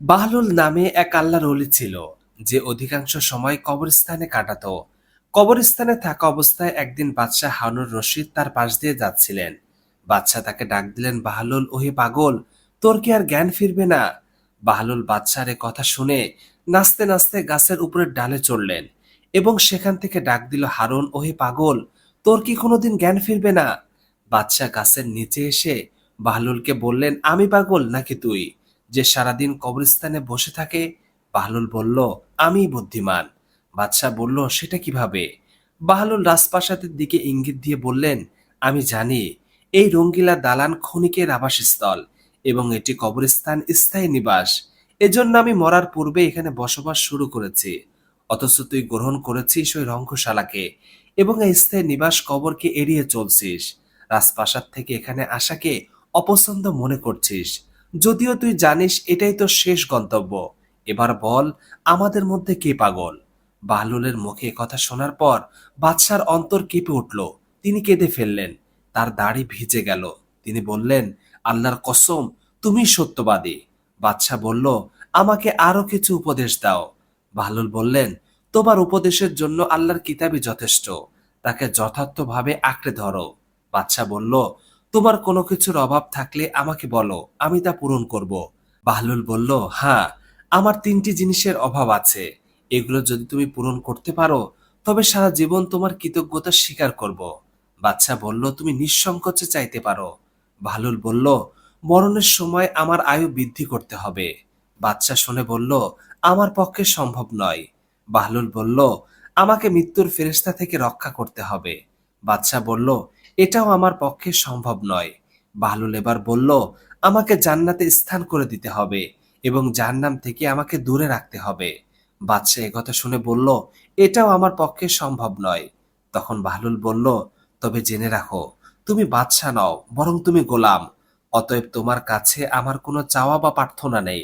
বাহলুল নামে এক আল্লাহর অলি ছিল, যে অধিকাংশ সময় কবরস্থানে কাটাত। কবরস্থানে থাকা অবস্থায় একদিন বাদশাহ হানুর রশিদ তার পাশ দিয়ে যাচ্ছিলেন। বাদশাহ তাকে ডাক দিলেন, বাহলুল, ওহে পাগল, তোর কি আর জ্ঞান ফিরবে না? বাহলুল বাদশার এ কথা শুনে নাচতে নাচতে গাছের উপরের ডালে চড়লেন এবং সেখান থেকে ডাক দিল, হারুন, ওহে পাগল, তোর কি কোনোদিন জ্ঞান ফিরবে না? বাদশাহ গাছের নিচে এসে বাহলুলকে বললেন, আমি পাগল নাকি তুই? যে সারাদিন কবরস্থানে বসে থাকে, বাহলুল বলল, আমি বুদ্ধিমান। বাদশাহ বলল, সেটা কীভাবে? বাহলুল রাজপ্রাসাদের দিকে ইঙ্গিত দিয়ে বললেন, আমি জানি, এই রঙ্গিলা দালান ক্ষণিকের আবাসস্থল এবং এটি কবরস্থান স্থায়ী নিবাস। এজন্য আমি মরার পূর্বে এখানে বসবাস শুরু করেছি। অথচ তুই গ্রহণ করেছিস ওই রঙ্গশালাকে এবং এই স্থায়ী নিবাস কবরকে এড়িয়ে চলছিস। রাজপ্রাসাদ থেকে এখানে আসাকে অপছন্দ মনে করছিস। যদিও তুই জানিস এটাই তো শেষ গন্তব্য। এবার বল, আমাদের মধ্যে কে পাগল? বাহলুলের মুখে কথা শোনার পর বাদশার অন্তর কেঁপে উঠল। তিনি কেঁদে ফেললেন। তার দাড়ি ভিজে গেল। তিনি বললেন, আল্লাহর কসম, তুমি সত্যবাদী। বাদশাহ বলল, আমাকে আরও কিছু উপদেশ দাও। বাহলুল বললেন, তোমার উপদেশের জন্য আল্লাহর কিতাবই যথেষ্ট। তাকে যথার্থভাবে আঁকড়ে ধরো। বাদশাহ বলল তোমার কোনো কিছুর অভাব থাকলে আমাকে বলো, আমি তা পূরণ করব। বাহলুল বলল হ্যাঁ আমার তিনটি জিনিসের অভাব আছে। এগুলো যদি তুমি পূরণ করতে পারো, তবে সারা জীবন তোমার কৃতজ্ঞতা স্বীকার করব। বাচ্চা বলল, তুমি নিঃসংকোচে চাইতে পারো। বাহলুল বলল, মরণের সময় আমার আয়ু বৃদ্ধি করতে হবে। বাচ্চা শুনে বলল, আমার পক্ষে সম্ভব নয়। বাহলুল বলল, আমাকে মৃত্যুর ফেরেস্তা থেকে রক্ষা করতে হবে। বাদশাহ বলল, এটাও আমার পক্ষে সম্ভব নয়। বাহলুল এবার বলল, আমাকে জান্নাতে স্থান করে দিতে হবে এবং জাহান্নাম থেকে আমাকে দূরে রাখতে হবে। বাদশাহ একথা শুনে বলল, এটাও আমার পক্ষে সম্ভব নয়। তখন বাহলুল বলল, তবে জেনে রাখো, তুমি বাদশাহ নও, বরং তুমি গোলাম। অতএব তোমার কাছে আমার কোনো চাওয়া বা প্রার্থনা নেই।